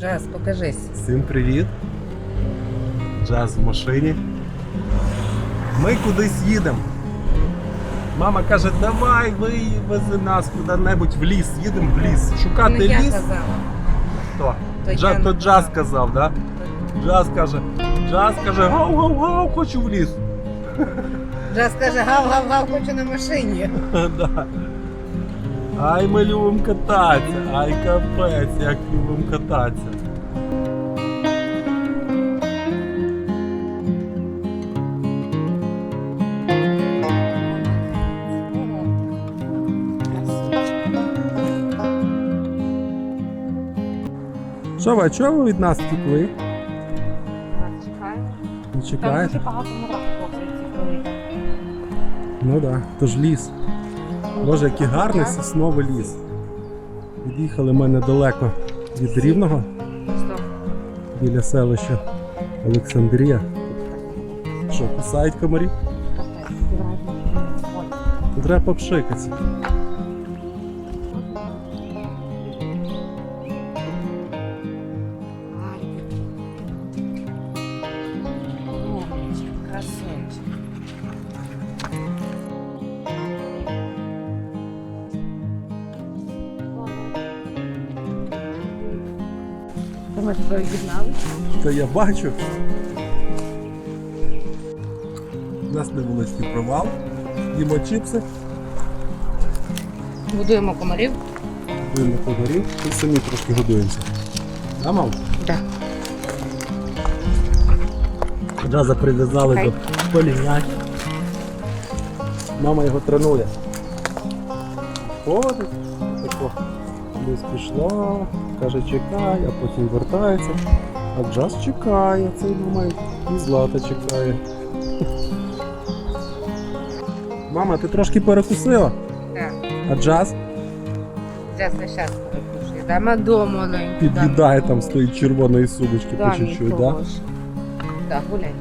Джаз, покажись. Всім привіт. Джаз в машині. Ми кудись їдемо. Мама каже, давай вивези нас куди-небудь в ліс. Їдемо в ліс. Шукати я ліс. казала. Хто? То Джаз, я то джаз казав, да? Джаз каже, джаз каже, гав-гав-гав, хочу в ліс. Джаз каже, гав-гав-гав, хочу на машині. Да. Ай, ми любимо кататися, ай капець, як любимо кататися. Що ви, чого ви від нас втекли? Чекаємо. Не Там чекаєте? дуже багато мурах хлопців ці Ну так, да. то ж ліс. Боже, який гарний сосновий ліс. Від'їхали ми недалеко від Рівного, біля селища Олександрія. Що, кусають комарі? Треба попшикатися. Красавчик. Ми тебе обігнали. Та я бачу. У нас невеличкий провал. Їмо чіпси, Будуємо комарів. дуємо по і самі трошки годуємося. Да, мам? Так. Джаза прив'язали Хай. до полінять. Мама його тренує. Ходить, тако десь пішла, каже чекай, а потім вертається. А джаз чекає, цей думає, і злата чекає. Мама, ти трошки перекусила, Так. а джаз Джаз весь час перекушує. Дама дому маленьку. під'їдає там з тої червоної сумочки по чуть-чуть, да? Так, гуляй.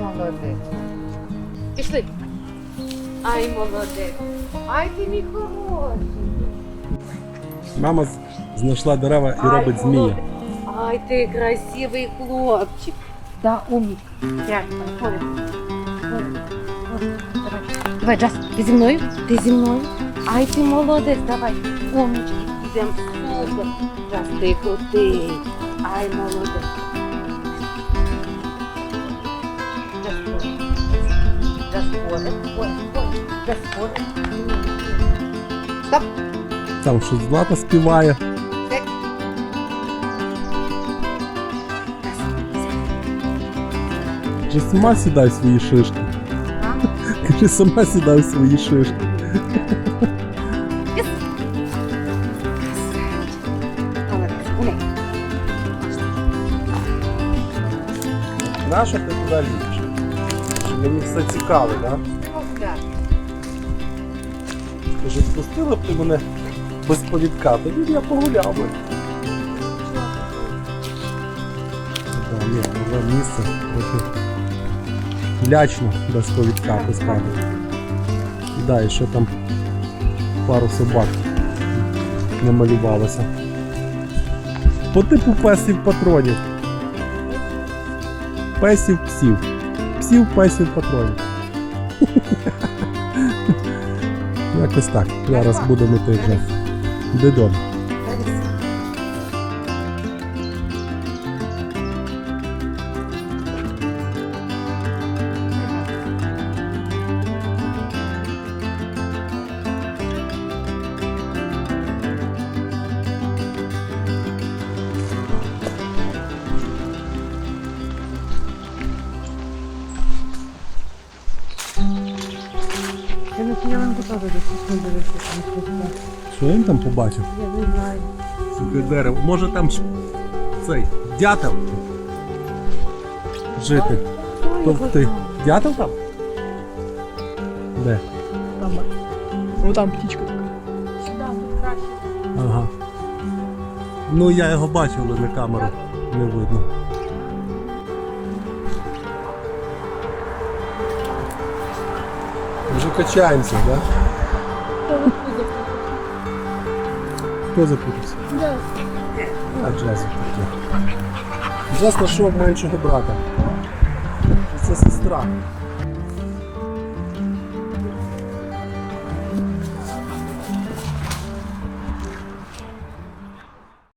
Молодець. Пішли. Ай, молодець. Ай, ти мій хороший. Мама знайшла дерева і Ай, робить змія. Ай, ти красивий хлопчик. Да, умник. Давай. Давай, Джаз, ти зі мною? Ти зі мною? Ай, ти молодець, давай. Умнички, ідем. Супер. Джаз, ти крутий. Ай, молодець. Джаз, ходить. Джаз, ходить. Джаз, ходить. Стоп. Там щось злата співає. Кажи, сама сідай в свої шишки. Кажи, сама сідай в свої шишки. Молодець, ти туди? Щоб мені все цікаво, так? Да? Кажи, спустила б ти мене без повідка, тоді б я погуляв би. Ні, вже місце трохи лячно без повідка пускати. Да, і ще там пару собак намалювалося. По типу песів патронів. Песів псів. Псів песів патронів. Якось так. Зараз будемо йти вже додому. Я вам готова до дивитися. Що він там побачив? Я не знаю. Суке дерево. Може там ж цей дятел жити. Товкти. Дятел там? Де? Там, ну там птичка така. Сюди, тут краще. Ага. Ну я його бачив, але на камеру не видно. Вже качаємося, так? Да? Хто запутався? А Джаз таке. Джаз знайшов меншого брата. Це сестра.